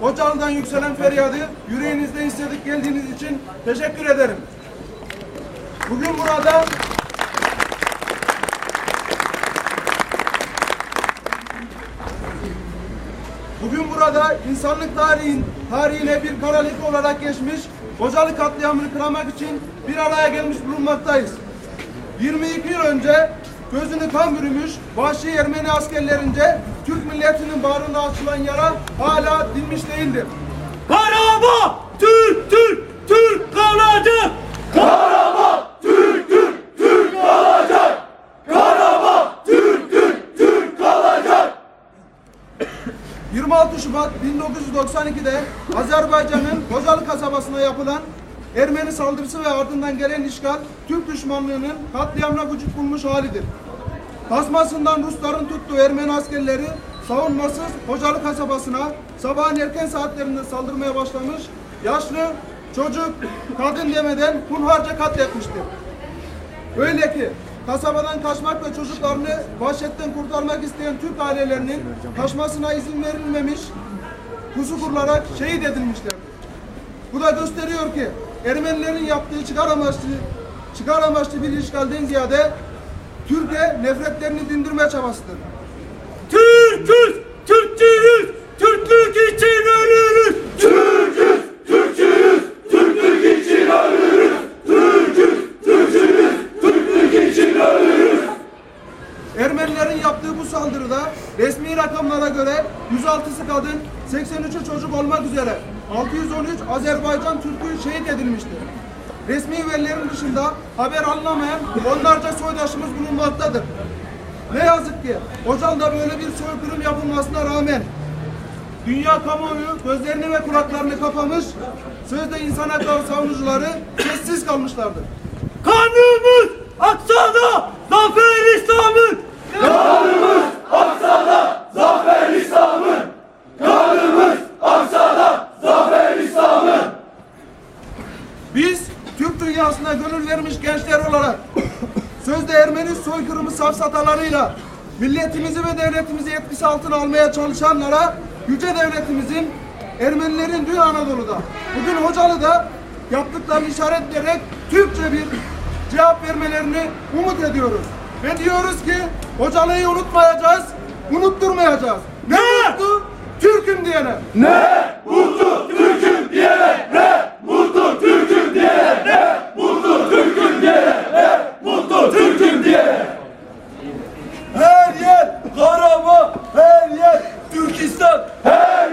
Hocalı'dan yükselen feryadı yüreğinizde hissedip geldiğiniz için teşekkür ederim. Bugün burada Bugün burada insanlık tarihin tarihine bir kara olarak geçmiş Hocalı katliamını kıramak için bir araya gelmiş bulunmaktayız. 22 yıl önce gözünü kan bürümüş vahşi Ermeni askerlerince Türk milletinin bağrında açılan yara hala dinmiş değildir. Karabağ Türk Türk Türk kalacak. 26 Şubat 1992'de Azerbaycan'ın Kocalı kasabasına yapılan Ermeni saldırısı ve ardından gelen işgal Türk düşmanlığının katliamına vücut bulmuş halidir. Tasmasından Rusların tuttuğu Ermeni askerleri savunmasız Kocalı kasabasına sabahın erken saatlerinde saldırmaya başlamış, yaşlı, çocuk, kadın demeden hunharca katletmiştir. Öyle ki kasabadan kaçmak ve çocuklarını vahşetten kurtarmak isteyen Türk ailelerinin kaçmasına izin verilmemiş, kurularak şehit edilmişlerdir. Bu da gösteriyor ki Ermenilerin yaptığı çıkar amaçlı, çıkar amaçlı bir işgalden ziyade Türkiye nefretlerini dindirme çabasıdır. Türküz Türkçüyüz Türklük için ölürüz. Ermenilerin yaptığı bu saldırıda resmi rakamlara göre 106'sı kadın, 83'ü çocuk olmak üzere 613 Azerbaycan Türk'ü şehit edilmiştir. Resmi verilerin dışında haber alınamayan onlarca soydaşımız bulunmaktadır. Ne yazık ki Hocalı'da böyle bir soykırım yapılmasına rağmen dünya kamuoyu gözlerini ve kulaklarını kapamış, sözde insan hakları savunucuları sessiz kalmışlardır. Kanımız aksada zafer İslam'ın. Biz Dünyasına gönül vermiş gençler olarak sözde Ermeni soykırımı safsatalarıyla milletimizi ve devletimizi etkisi altına almaya çalışanlara yüce devletimizin Ermenilerin dün Anadolu'da, bugün Hocalı'da yaptıklarını işaretleyerek Türkçe bir cevap vermelerini umut ediyoruz. Ve diyoruz ki Hocalı'yı unutmayacağız, unutturmayacağız. Ne? Mutlu Türk'üm diyene. Ne? Thế